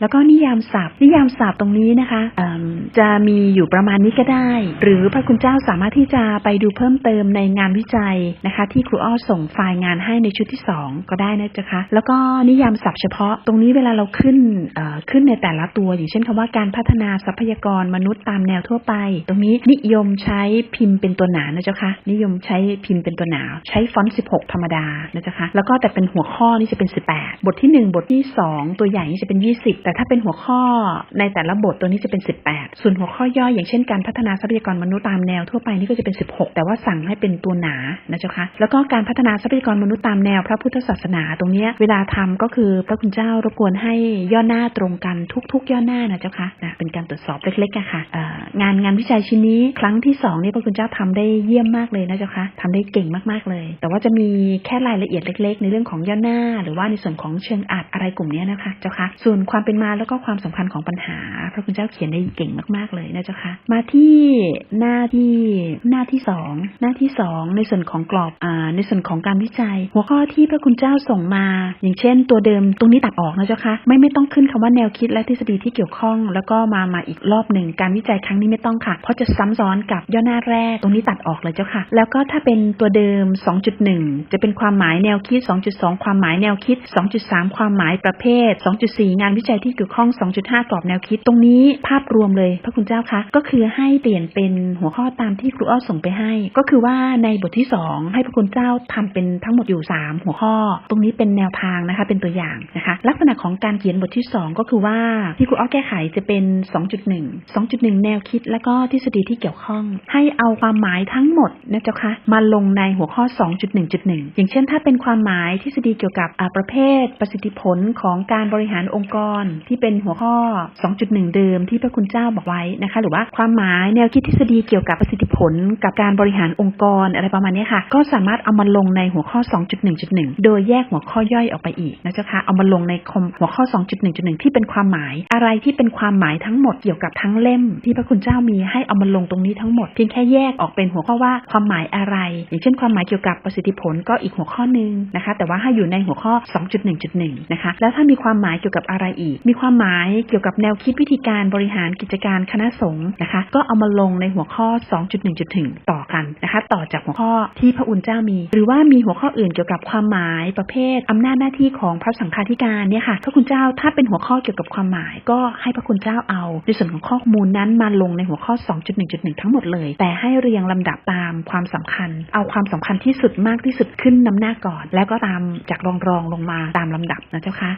แล้วก็นิยามศัพท์นิยามศัพท์ตรงนี้นะคะจะมีอยู่ประมาณนี้ก็ได้ หรือพระคุณเจ้าสามารถที่จะไปดูเพิ่มเติมในงานวิจัยนะคะ ที่ครูอ้อส่งไฟล์งานให้ในชุดที่ 2 ก็ได้นะจ๊ะคะแล้วก็นิยามศัพท์เฉพาะตรงนี้เวลาเราขึ้นขึ้นในแต่ละตัว อย่างเช่นคำว่าการพัฒนาทรัพยากรมนุษย์ตามแนวทั่วไป ตรงนี้นิยมใช้พิมพ์เป็นตัวหนานะจ๊ะคะนิยมใช้พิมพ์เป็นตัวหนา ใช้ฟอนต์ 16 ธรรมดานะจ๊ะคะแล้วก็แต่เป็นหัวข้อนี่จะเป็น 18 บทที่ 1 บทที่ 2 ตัวอย่นี่จะเป็น 20แต่ถ้าเป็นหัวข้อในแต่ละบทตัวนี้จะเป็น 18 ส่วนหัวข้อย่อยอย่างเช่นการพัฒนาทรัพยากรมนุษย์ตามแนวทั่วไปนี่ก็จะเป็น 16 แต่ว่าสั่งให้เป็นตัวหนานะจ๊ะคะแล้วก็การพัฒนาทรัพยากรมนุษย์ตามแนวพระพุทธศาสนาตรงนี้เวลาทำก็คือพระคุณเจ้ารบกวนให้ย่อหน้าตรงกันทุก ๆ ย่อหน้านะเจ้าคะนะเป็นการตรวจสอบเล็กๆอะค่ะเอ่องานงานวิจัยชิ้นนี้ครั้งที่สองนี่พระคุณเจ้าทำได้เยี่ยมมากเลยนะเจ้าคะทำได้เก่งมากๆเลย แต่ว่าจะมีแค่รายละเอียดเล็ก ๆ ในเรื่องของย่อหน้า หรือว่าในส่วนของเชิงอัดอะไรกลุ่มนี้นะคะเจ้าคะส่วนความเป็นมาแล้วก็ความสำคัญของปัญหา พระคุณเจ้าเขียนได้เก่งมากๆเลยนะเจ้าคะมาที่หน้าที่หน้าที่สองหน้าที่สองในส่วนของกรอบอ่าในส่วนของการวิจัย หัวข้อที่พระคุณเจ้าส่งมา อย่างเช่น ตัวเดิมตรงนี้ตัดออกนะเจ้าคะไม่ไม่ต้องขึ้นคำว่าแนวคิดและทฤษฎีที่เกี่ยวข้อง แล้วก็มามาอีกรอบหนึ่งการวิจัยครั้งนี้ไม่ต้องค่ะ เพราะจะซ้ำซ้อนกับย่อหน้าแรกตรงนี้ตัดออกเลยเจ้าค่ะ แล้วก็ถ้าเป็นตัวเดิม 2.1 จะเป็นความหมายแนวคิด 2.2 ความหมายแนวคิด 2.3 ความหมายประเภท 2.4 งานวิจัยที่เกี่ยวข้อง 2.5 กรอบแนวคิดตรงนี้ภาพรวมเลย พระคุณเจ้าคะก็คือให้เปลี่ยนเป็นหัวข้อตามที่ครูอ้อส่งไปให้ ก็คือว่าในบทที่ 2 ให้พระคุณเจ้าทำเป็นทั้งหมดอยู่ 3 หัวข้อ ตรงนี้เป็นแนวทางนะคะ เป็นตัวอย่างนะคะ ลักษณะของการเขียนบทที่ 2 ก็คือว่าที่ครูอ้อแก้ไขจะเป็น 2.1 2.1 แนวคิด และก็ทฤษฎีที่เกี่ยวข้อง ให้เอาความหมายทั้งหมดนะเจ้าคะมาลงในหัวข้อ 2.1.1 อย่างเช่น ถ้าเป็นความหมายทฤษฎีเกี่ยวกับอาประเภทประสิทธิผลของการบริหารองค์กรที่เป็นหัวข้อ 2.1 เดิมที่พระคุณเจ้าบอกไว้นะคะ หรือว่าความหมายแนวคิดทฤษฎีเกี่ยวกับประสิทธิผล กับการบริหารองค์กรอะไรประมาณนี้ค่ะ ก็สามารถเอามาลงในหัวข้อ 2.1.1 โดยแยกหัวข้อย่อยออกไปอีกนะเจ้าคะเอามาลงในคมหัวข้อ 2.1.1 ที่เป็นความหมาย อะไรที่เป็นความหมายทั้งหมดเกี่ยวกับทั้งเล่ม ที่พระคุณเจ้ามีให้เอามาลงตรงนี้ทั้งหมดเพียงแค่แยกออกเป็นหัวข้อว่าความหมายอะไร อย่างเช่น ความหมายเกี่ยวกับประสิทธิผลก็อีกหัวข้อหนึ่งนะคะ แต่ว่าให้อยู่ในหัวข้อ 2.1.1 นะคะ แล้วถ้ามีความหมายเกี่ยวกับอะไรอีกมีความหมายเกี่ยวกับแนวคิดวิธีการบริหารกิจการคณะสงฆ์นะคะ ก็เอามาลงในหัวข้อ 2.1.1 ต่อกันนะคะ ต่อจากหัวข้อที่พระอุ่นเจ้ามี หรือว่ามีหัวข้ออื่นเกี่ยวกับความหมายประเภทอำนาจหน้าที่ของพระสังฆาธิการเนี่ยค่ะพระคุณเจ้าถ้าเป็นหัวข้อเกี่ยวกับความหมาย ก็ให้พระคุณเจ้าเอา ในส่วนของข้อมูลนั้นมาลงในหัวข้อ 2.1.1 ทั้งหมดเลย แต่ให้เรียงลำดับตามความสำคัญ เอาความสำคัญที่สุดมากที่สุดขึ้นนำหน้าก่อน แล้วก็ตามจากรองรองลงมาตามลำดับนะเจ้าคะ